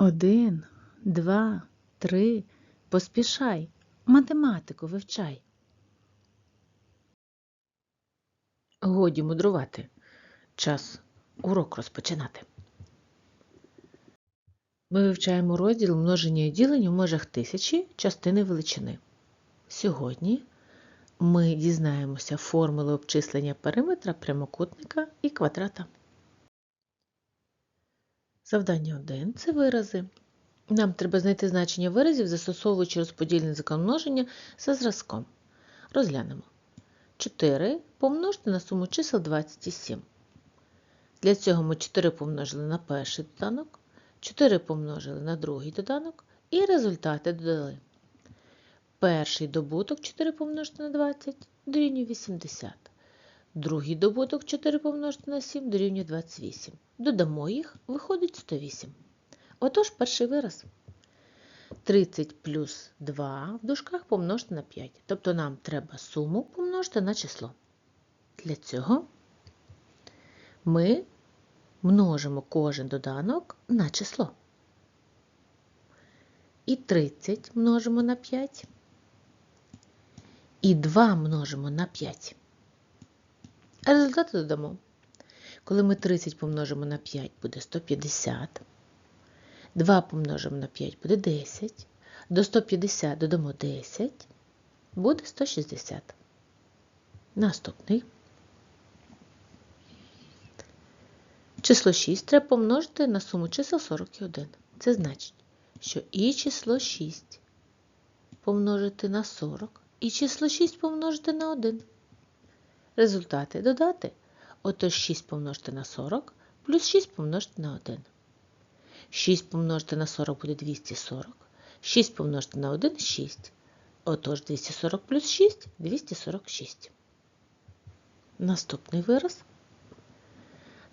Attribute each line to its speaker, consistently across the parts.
Speaker 1: Один, два, три. Поспішай. Математику вивчай. Годі мудрувати. Час урок розпочинати. Ми вивчаємо розділ множення і ділення в межах тисячі частини величини. Сьогодні ми дізнаємося формули обчислення периметра прямокутника і квадрата. Завдання 1 це вирази. Нам треба знайти значення виразів, застосовуючи розподільний закон множення за зразком. Розглянемо. 4 помножити на суму чисел 27. Для цього ми 4 помножили на перший доданок, 4 помножили на другий доданок і результати додали. Перший добуток 4 помножити на 20 дорівнює 80. Другий добуток 4 помножити на 7 дорівнює 28. Додамо їх, виходить 108. Отож, перший вираз. 30 плюс 2 в дужках помножити на 5. Тобто нам треба суму помножити на число. Для цього ми множимо кожен доданок на число. І 30 множимо на 5. І 2 множимо на 5. А результати додамо. Коли ми 30 помножимо на 5, буде 150. 2 помножимо на 5 буде 10. До 150 додамо 10, буде 160. Наступний. Число 6 треба помножити на суму чисел 41. Це значить, що і число 6 помножити на 40, і число 6 помножити на 1. Результати додати. Отож 6 помножити на 40 плюс 6 помножити на 1. 6 помножити на 40 буде 240. 6 помножити на 1 6. Отож 240 плюс 6 246. Наступний вираз.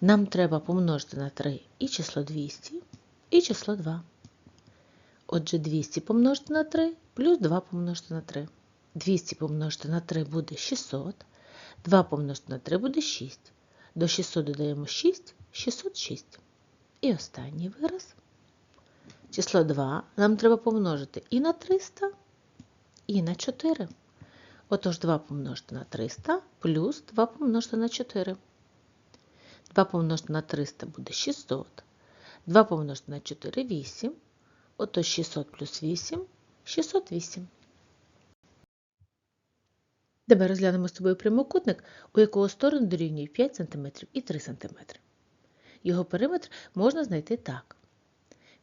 Speaker 1: Нам треба помножити на 3 і число 200, і число 2. Отже, 200 помножити на 3 плюс 2 помножити на 3. 200 помножити на 3 буде 600. 2 помножити на 3 буде 6. До 600 додаємо 6, 606. І останній вираз. Число 2 нам треба помножити і на 300, і на 4. Отож 2 помножити на 300 плюс 2 помножити на 4. 2 помножити на 300 буде 600. 2 помножити на 4 – 8. Отож 600 плюс 8 – 608. Тепер розглянемо з тобою прямокутник, у якого сторони дорівнює 5 см і 3 см. Його периметр можна знайти так.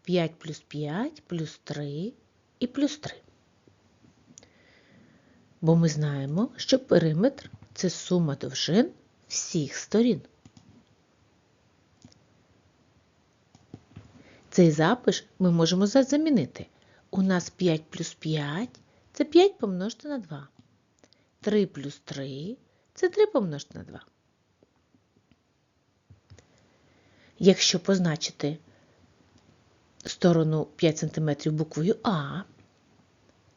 Speaker 1: 5 плюс 5 плюс 3 і плюс 3. Бо ми знаємо, що периметр це сума довжин всіх сторін. Цей запис ми можемо замінити. У нас 5 плюс 5 це 5 помножити на 2. 3 плюс 3 це 3 помножити на 2. Якщо позначити сторону 5 см буквою А,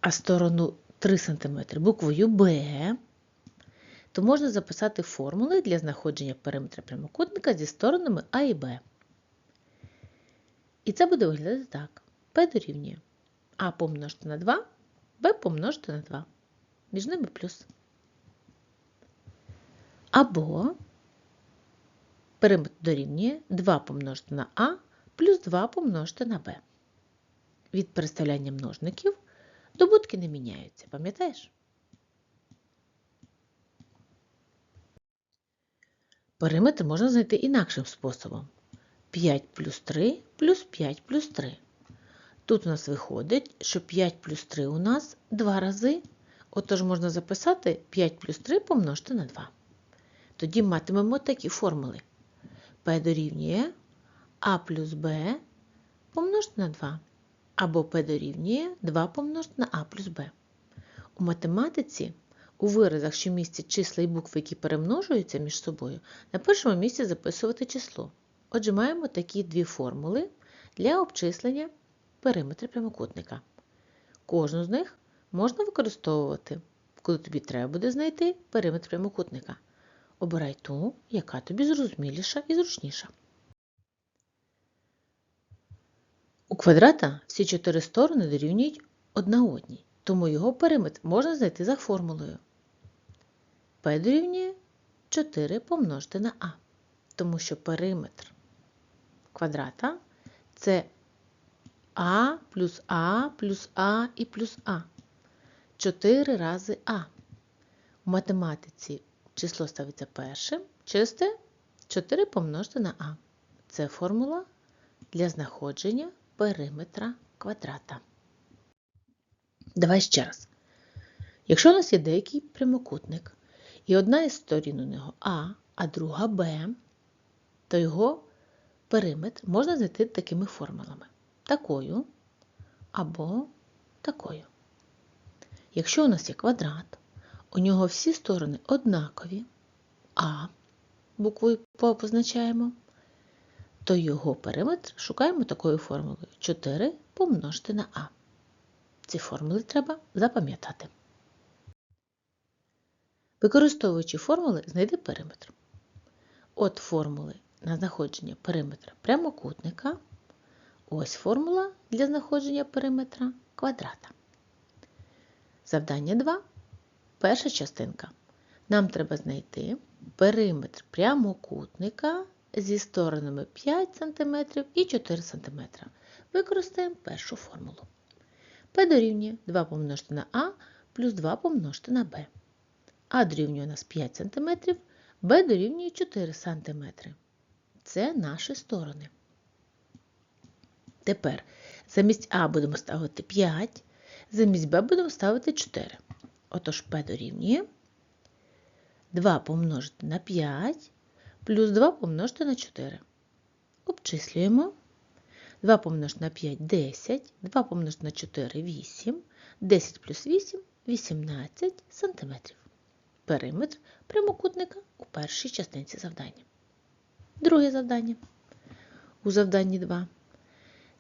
Speaker 1: а сторону 3 см буквою Б, то можна записати формули для знаходження периметра прямокутника зі сторонами А і Б. І це буде виглядати так. P дорівнює А помножити на 2, Б помножити на 2. Між ними плюс. Або периметр дорівнює 2 помножити на А плюс 2 помножити на Б. Від переставляння множників добутки не міняються, пам'ятаєш? Периметр можна знайти інакшим способом. 5 плюс 3 плюс 5 плюс 3. Тут у нас виходить, що 5 плюс 3 у нас 2 рази. Отож можна записати 5 плюс 3 помножити на 2. Тоді матимемо такі формули. P дорівнює А плюс Б помножити на 2. Або P дорівнює 2 помножити на А плюс Б. У математиці у виразах, що містять числа і букви, які перемножуються між собою, на першому місці записувати число. Отже, маємо такі дві формули для обчислення периметра прямокутника. Кожну з них можна використовувати, коли тобі треба буде знайти периметр прямокутника. Обирай ту, яка тобі зрозуміліша і зручніша. У квадрата всі чотири сторони дорівнюють одна одній, тому його периметр можна знайти за формулою. P дорівнює 4 помножити на А, тому що периметр квадрата це А плюс А плюс А і плюс А. 4 рази А. У математиці число ставиться першим, чисте 4 помножити на А. Це формула для знаходження периметра квадрата. Давай ще раз. Якщо у нас є деякий прямокутник, і одна із сторін у нього А, а друга Б, то його периметр можна знайти такими формулами. Такою або такою. Якщо у нас є квадрат, у нього всі сторони однакові, А буквою П позначаємо, то його периметр шукаємо такою формулою 4 помножити на А. Ці формули треба запам'ятати. Використовуючи формули, знайди периметр. От формули на знаходження периметра прямокутника. Ось формула для знаходження периметра квадрата. Завдання 2. Перша частинка. Нам треба знайти периметр прямокутника зі сторонами 5 см і 4 см. Використаємо першу формулу. P дорівнює 2 помножити на А плюс 2 помножити на Б. А дорівнює у нас 5 см, Б дорівнює 4 см. Це наші сторони. Тепер замість А будемо ставити 5, замість Б будемо ставити 4. Отож, P дорівнює 2 помножити на 5 плюс 2 помножити на 4. Обчислюємо. 2 помножити на 5 10, 2 помножити на 4 8, 10 плюс 8 18 см. Периметр прямокутника у першій частинці завдання. Друге завдання. У завданні 2.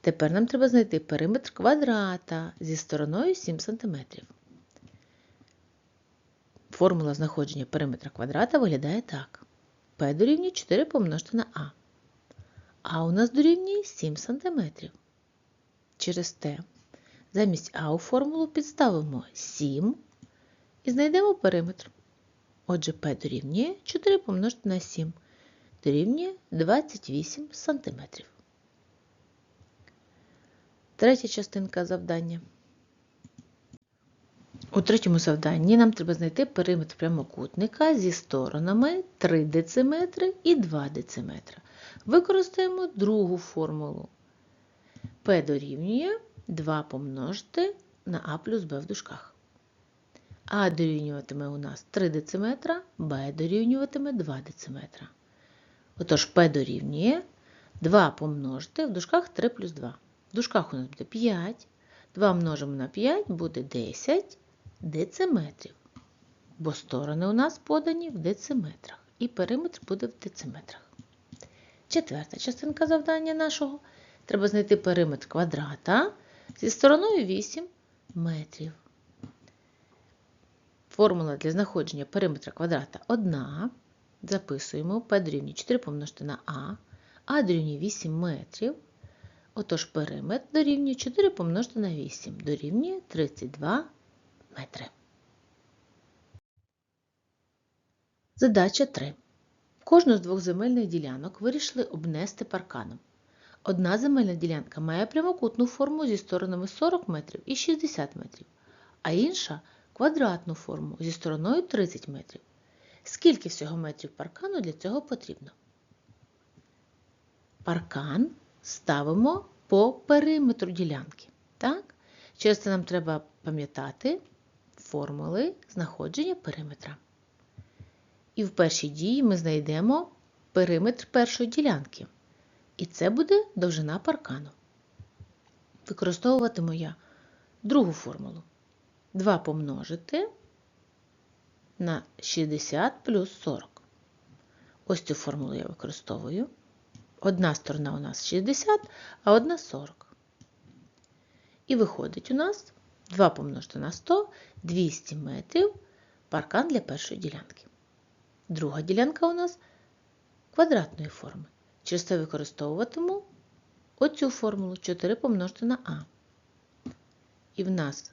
Speaker 1: Тепер нам треба знайти периметр квадрата зі стороною 7 см. Формула знаходження периметра квадрата виглядає так. P дорівнює 4 помножити на А. А у нас дорівнює 7 см. Через те замість А у формулу підставимо 7 і знайдемо периметр. Отже, P дорівнює 4 помножити на 7 дорівнює 28 см. Третя частинка завдання. У третьому завданні нам треба знайти периметр прямокутника зі сторонами 3 дециметри і 2 дециметра. Використаємо другу формулу. P дорівнює 2 помножити на А плюс Б в дужках. А дорівнюватиме у нас 3 дециметра, Б дорівнюватиме 2 дециметра. Отож, P дорівнює 2 помножити в дужках 3 плюс 2. В дужках у нас буде 5. 2 множимо на 5 буде 10 дециметрів. Бо сторони у нас подані в дециметрах. І периметр буде в дециметрах. Четверта частинка завдання нашого. Треба знайти периметр квадрата зі стороною 8 метрів. Формула для знаходження периметра квадрата одна. Записуємо P дорівнює 4 помножити на А, А дорівнює 8 метрів. Отож, периметр дорівнює 4 помножити на 8, дорівнює 32 метри. Задача 3. Кожну з двох земельних ділянок вирішили обнести парканом. Одна земельна ділянка має прямокутну форму зі сторонами 40 метрів і 60 метрів, а інша квадратну форму зі стороною 30 метрів. Скільки всього метрів паркану для цього потрібно? Паркан ставимо по периметру ділянки. Так? Через це нам треба пам'ятати формули знаходження периметра. І в першій дії ми знайдемо периметр першої ділянки. І це буде довжина паркану. Використовуватиму я другу формулу. 2 помножити на 60 плюс 40. Ось цю формулу я використовую. Одна сторона у нас 60, а одна 40. І виходить у нас 2 помножити на 100 200 метрів паркан для першої ділянки. Друга ділянка у нас квадратної форми. Через це використовуватиму оцю формулу 4 помножити на А. І в нас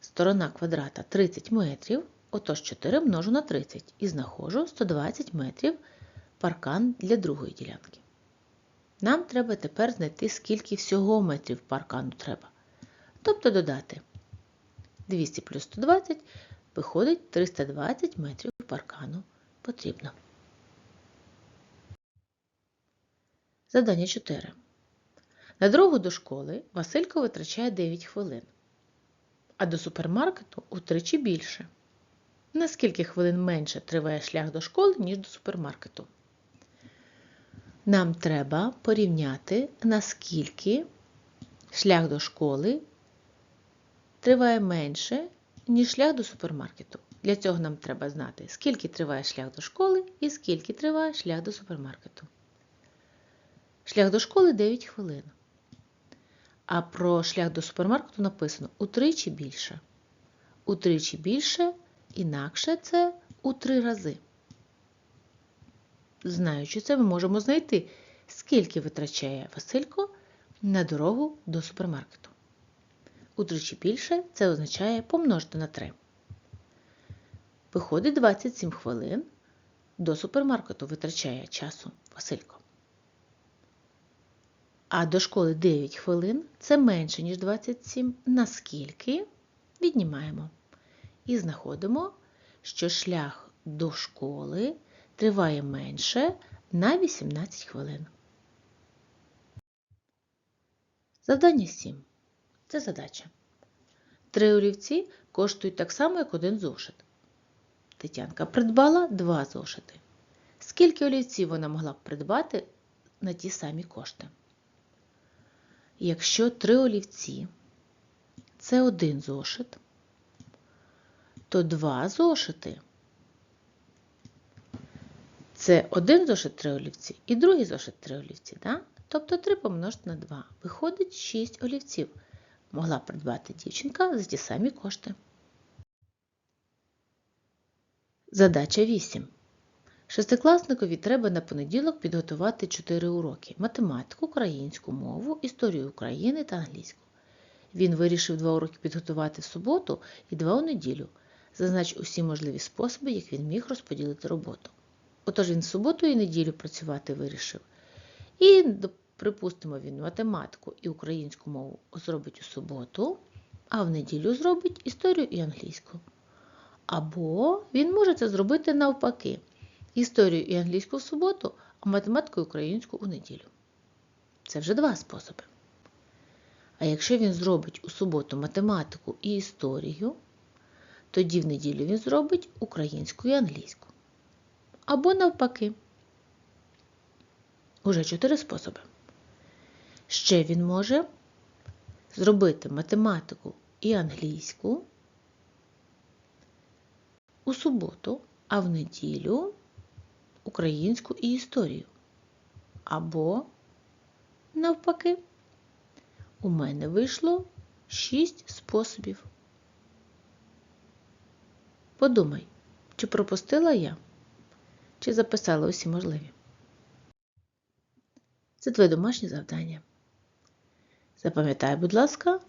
Speaker 1: сторона квадрата 30 метрів, отож 4 множу на 30 і знаходжу 120 метрів паркан для другої ділянки. Нам треба тепер знайти, скільки всього метрів паркану треба. Тобто додати 200 плюс 120 виходить 320 метрів паркану потрібно. Завдання 4. На дорогу до школи Василько витрачає 9 хвилин, а до супермаркету утричі більше. На скільки хвилин менше триває шлях до школи, ніж до супермаркету? Нам треба порівняти, наскільки шлях до школи триває менше, ніж шлях до супермаркету. Для цього нам треба знати, скільки триває шлях до школи і скільки триває шлях до супермаркету. Шлях до школи 9 хвилин. А про шлях до супермаркету написано утричі більше. Утричі більше, інакше це у три рази. Знаючи це, ми можемо знайти, скільки витрачає Василько на дорогу до супермаркету. Утричі більше це означає помножити на 3. Виходить 27 хвилин до супермаркету витрачає часу Василько. А до школи 9 хвилин це менше, ніж 27. Наскільки віднімаємо. І знаходимо, що шлях до школи триває менше на 18 хвилин. Завдання 7. Це задача. Три олівці коштують так само, як один зошит. Тетянка придбала два зошити. Скільки олівців вона могла б придбати на ті самі кошти? Якщо три олівці це один зошит, то два зошити це один зошит три олівці і другий зошит три олівці. Да? Тобто 3 помножити на 2. Виходить 6 олівців. Могла придбати дівчинка за ті самі кошти. Задача 8. Шестикласникові треба на понеділок підготувати 4 уроки математику, українську мову, історію України та англійську. Він вирішив два уроки підготувати в суботу і два у неділю. Зазнач усі можливі способи, як він міг розподілити роботу. Отож він в суботу і неділю працювати вирішив. І, припустимо, він математику і українську мову зробить у суботу, а в неділю зробить історію і англійську. Або він може це зробити навпаки. Історію і англійську в суботу, а математику і українську у неділю. Це вже два способи. А якщо він зробить у суботу математику і історію, тоді в неділю він зробить українську і англійську. Або навпаки. Уже чотири способи. Ще він може зробити математику і англійську у суботу, а в неділю українську і історію. Або, навпаки, у мене вийшло шість способів. Подумай, чи пропустила я, чи записала усі можливі. Це твоє домашнє завдання. Запам'ятай, будь ласка,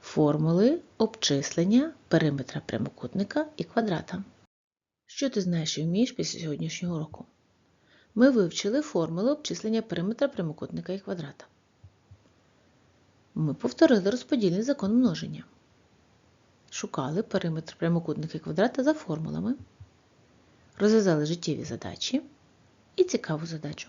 Speaker 1: формули обчислення периметра прямокутника і квадрата. Що ти знаєш і вмієш після сьогоднішнього уроку? Ми вивчили формули обчислення периметра прямокутника і квадрата. Ми повторили розподільний закон множення. Шукали периметр прямокутника і квадрата за формулами, розв'язали життєві задачі і цікаву задачу.